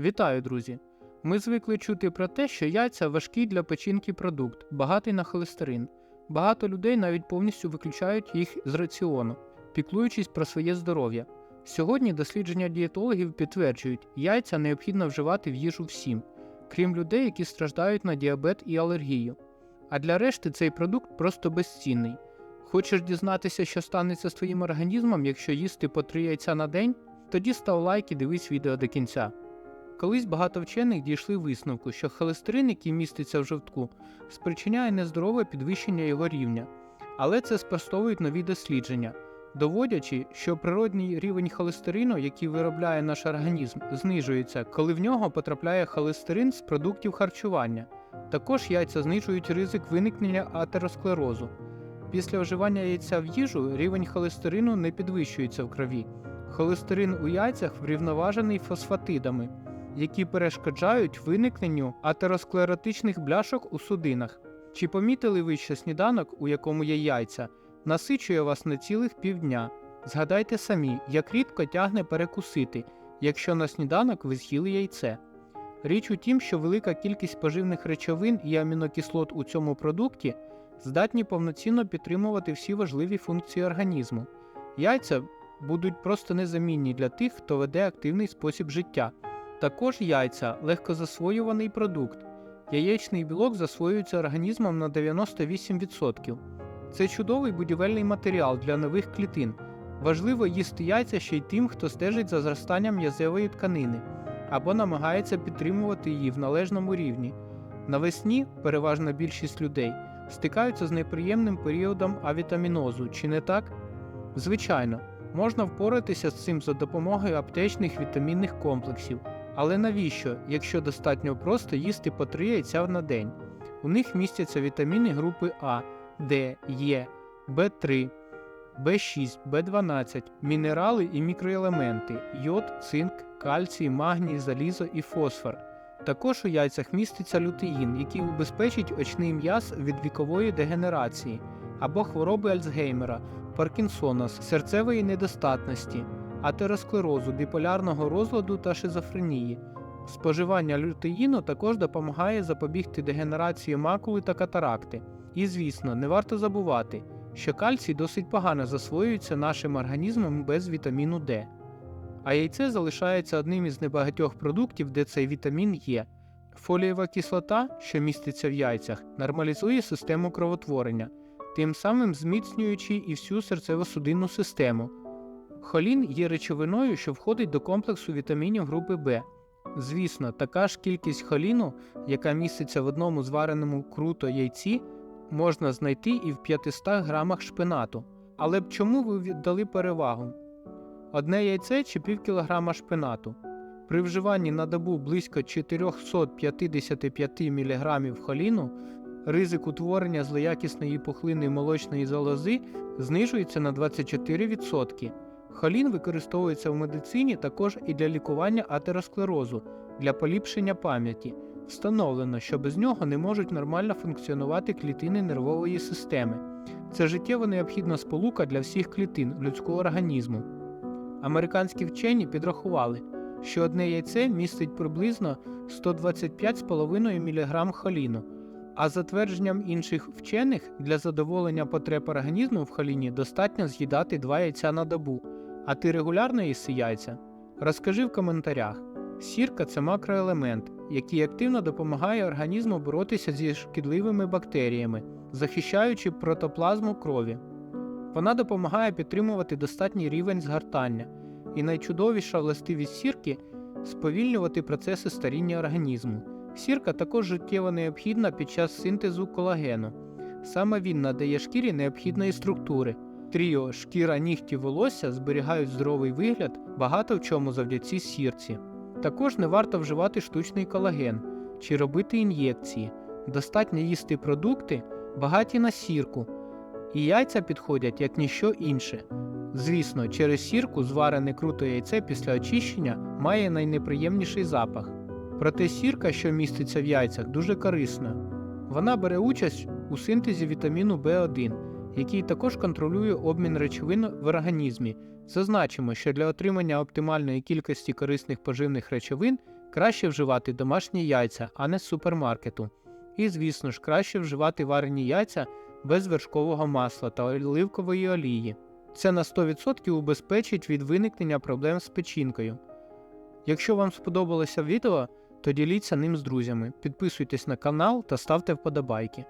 Вітаю, друзі! Ми звикли чути про те, що яйця важкий для печінки продукт, багатий на холестерин. Багато людей навіть повністю виключають їх з раціону, піклуючись про своє здоров'я. Сьогодні дослідження дієтологів підтверджують, яйця необхідно вживати в їжу всім, крім людей, які страждають на діабет і алергію. А для решти цей продукт просто безцінний. Хочеш дізнатися, що станеться з твоїм організмом, якщо їсти по три яйця на день? Тоді став лайк і дивись відео до кінця. Колись багато вчених дійшли висновку, що холестерин, який міститься в жовтку, спричиняє нездорове підвищення його рівня. Але це спростовують нові дослідження, доводячи, що природній рівень холестерину, який виробляє наш організм, знижується, коли в нього потрапляє холестерин з продуктів харчування. Також яйця знижують ризик виникнення атеросклерозу. Після вживання яйця в їжу рівень холестерину не підвищується в крові. Холестерин у яйцях врівноважений фосфатидами, які перешкоджають виникненню атеросклеротичних бляшок у судинах. Чи помітили ви, що сніданок, у якому є яйця, насичує вас на цілих півдня? Згадайте самі, як рідко тягне перекусити, якщо на сніданок ви з'їли яйце. Річ у тім, що велика кількість поживних речовин і амінокислот у цьому продукті здатні повноцінно підтримувати всі важливі функції організму. Яйця будуть просто незамінні для тих, хто веде активний спосіб життя. Також яйця легкозасвоюваний продукт. Яєчний білок засвоюється організмом на 98%. Це чудовий будівельний матеріал для нових клітин. Важливо їсти яйця ще й тим, хто стежить за зростанням м'язевої тканини або намагається підтримувати її в належному рівні. Навесні переважна більшість людей стикаються з неприємним періодом авітамінозу, чи не так? Звичайно, можна впоратися з цим за допомогою аптечних вітамінних комплексів. Але навіщо, якщо достатньо просто їсти по 3 яйця на день? У них містяться вітаміни групи А, Д, Е, В3, В6, В12, мінерали і мікроелементи, йод, цинк, кальцій, магній, залізо і фосфор. Також у яйцях міститься лютеїн, який убезпечить очний м'яз від вікової дегенерації або хвороби Альцгеймера, Паркінсона, серцевої недостатності, атеросклерозу, біполярного розладу та шизофренії. Споживання лютеїну також допомагає запобігти дегенерації макули та катаракти. І, звісно, не варто забувати, що кальцій досить погано засвоюється нашим організмом без вітаміну Д. А яйце залишається одним із небагатьох продуктів, де цей вітамін є. Фолієва кислота, що міститься в яйцях, нормалізує систему кровотворення, тим самим зміцнюючи і всю серцево-судинну систему. Холін є речовиною, що входить до комплексу вітамінів групи В. Звісно, така ж кількість холіну, яка міститься в одному звареному круто яйці, можна знайти і в 500 грамах шпинату. Але б чому ви віддали перевагу? Одне яйце чи пів кілограма шпинату. При вживанні на добу близько 455 мг холіну ризик утворення злоякісної пухлини молочної залози знижується на 24%. Холін використовується в медицині також і для лікування атеросклерозу, для поліпшення пам'яті. Встановлено, що без нього не можуть нормально функціонувати клітини нервової системи. Це життєво необхідна сполука для всіх клітин людського організму. Американські вчені підрахували, що одне яйце містить приблизно 125,5 мг холіну, а за твердженням інших вчених для задоволення потреб організму в холіні достатньо з'їдати 2 яйця на добу. А ти регулярно їси яйця? Розкажи в коментарях. Сірка це макроелемент, який активно допомагає організму боротися зі шкідливими бактеріями, захищаючи протоплазму крові. Вона допомагає підтримувати достатній рівень згортання, і найчудовіша властивість сірки сповільнювати процеси старіння організму. Сірка також життєво необхідна під час синтезу колагену. Саме він надає шкірі необхідної структури. Тріо, шкіра, нігті, волосся зберігають здоровий вигляд багато в чому завдяці сірці. Також не варто вживати штучний колаген чи робити ін'єкції. Достатньо їсти продукти, багаті на сірку, і яйця підходять як ніщо інше. Звісно, через сірку зварене круто яйце після очищення має найнеприємніший запах. Проте сірка, що міститься в яйцях, дуже корисна. Вона бере участь у синтезі вітаміну В1, який також контролює обмін речовин в організмі. Зазначимо, що для отримання оптимальної кількості корисних поживних речовин Краще вживати домашні яйця, а не з супермаркету. І, звісно ж, краще вживати варені яйця без вершкового масла та оливкової олії. Це на 100% убезпечить від виникнення проблем з печінкою. Якщо вам сподобалося відео, то діліться ним з друзями, підписуйтесь на канал та ставте вподобайки.